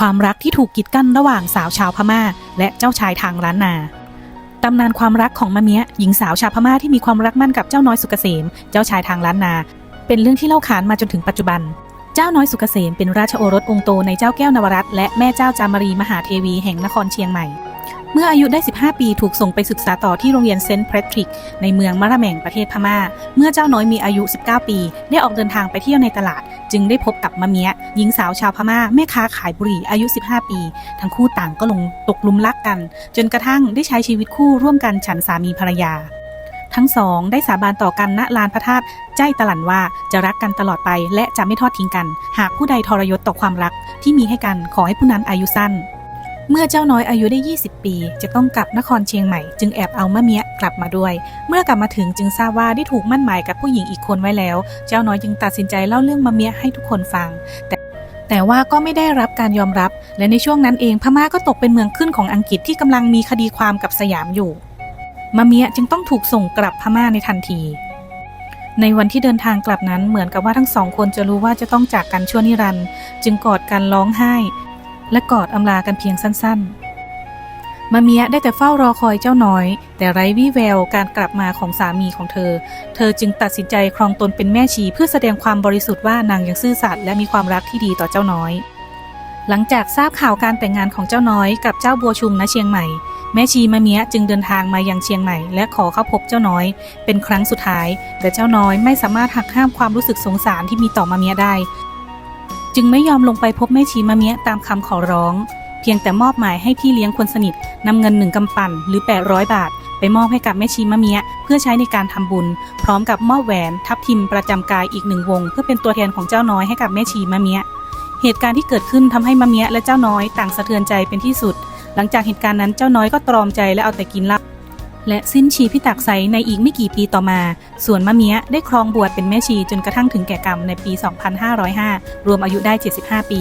ความรักที่ถูกกีดกันระหว่างสาวชาวพม่า และเจ้าชายทางล้านนาตำนานความรักของมะเมียหญิงสาวชาวพม่าที่มีความรักมั่นกับเจ้าน้อยสุกเกษม เจ้าชายทางล้านนา เป็นเรื่องที่เล่าขานมาจนถึงปัจจุบัน เจ้าน้อยสุกเกษมเป็นราชโอรสองค์โตในเจ้าแก้วนวรัตและแม่เจ้าจามรีมหาเทวีแห่งนครเชียงใหม่ เมื่ออายุได้ 15 ปีถูกส่งไปศึกษาต่อที่โรงเรียนเซนต์แพทริก ในเมืองมะระแมงประเทศพม่า เมื่อเจ้าน้อยมีอายุ 19 ปี ได้ออกเดินทางไปเที่ยวในตลาด จึงได้พบกับมะเมียหญิงสาวชาวพม่า แม่ค้าขายบุหรี่อายุ 15 ปี ทั้งคู่ต่างก็ลงตกลุมรักกัน จนกระทั่งได้ใช้ชีวิตคู่ร่วมกันฉันสามีภรรยา ทั้งสองได้สาบานต่อกันณลานพระธาตุใจตลันว่าจะรักกันตลอดไปและจะไม่ทอดทิ้งกัน หากผู้ใดทรยศต่อความรักที่มีให้กันขอให้ผู้นั้นอายุสั้น เมื่อเจ้าน้อยอายุได้ 20 ปี จะต้องกลับนครเชียงใหม่ จึงแอบเอามะเมียกลับมาด้วย เมื่อกลับมาถึงจึงทราบว่าได้ถูกมั่นหมายกับผู้หญิงอีกคนไว้แล้ว เจ้าน้อยจึงตัดสินใจเล่าเรื่องมะเมียให้ทุกคนฟัง แต่แต่ว่าก็ไม่ได้รับการยอมรับ และในช่วงนั้นเองพม่าก็ตกเป็นเมืองขึ้นของอังกฤษที่กำลังมีคดีความกับสยามอยู่มะเมียจึงต้องถูกส่งกลับพม่าในทันที ในวันที่เดินทางกลับนั้นเหมือนกับว่าทั้งสองคนจะรู้ว่าจะต้องจากกันชั่วนิรันดร์จึงกอดกันร้องไห้ และกอดอำลากันเพียงสั้นๆ มาเมียได้แต่เฝ้ารอคอยเจ้าน้อย แต่ไร้วี่แววการกลับมาของสามีของเธอ เธอจึงตัดสินใจครองตนเป็นแม่ชีเพื่อแสดงความบริสุทธิ์ว่านางยังซื่อสัตย์และมีความรักที่ดีต่อเจ้าน้อย หลังจากทราบข่าวการแต่งงานของเจ้าน้อยกับเจ้าบัวชุมณเชียงใหม่แม่ชีมะเมียจึงเดินทางมายังเชียงใหม่ และขอเข้าพบเจ้าน้อย เป็นครั้งสุดท้าย แต่เจ้าน้อยไม่สามารถหักห้ามความรู้สึกสงสารที่มีต่อมะเมียได้ จึงไม่ยอมลงไปพบแม่ชีมะเมียตามคำขอร้อง เพียงแต่มอบหมายให้พี่เลี้ยงคนสนิทนำเงินหนึ่งกำปั่นหรือ 800 บาท ไปมอบให้กับแม่ชีมะเมียเพื่อใช้ในการทำบุญ พร้อมกับมอบแหวนทับทิมประจำกายอีกหนึ่งวง เพื่อเป็นตัวแทนของเจ้าน้อยให้กับแม่ชีมะเมียเหตุการณ์ที่เกิดขึ้นทำให้มะเมียและเจ้าน้อยต่างสะเทือนใจเป็นที่สุด หลังจากเหตุการณ์นั้นเจ้าน้อยก็ตรอมใจและเอาแต่กินเหล้า และสิ้นชีพิตักไซในอีกไม่กี่ปีต่อมา ส่วนมะเมียได้ครองบวชเป็นแม่ชีจนกระทั่งถึงแก่กรรมในปี 2505 รวมอายุได้ 75 ปี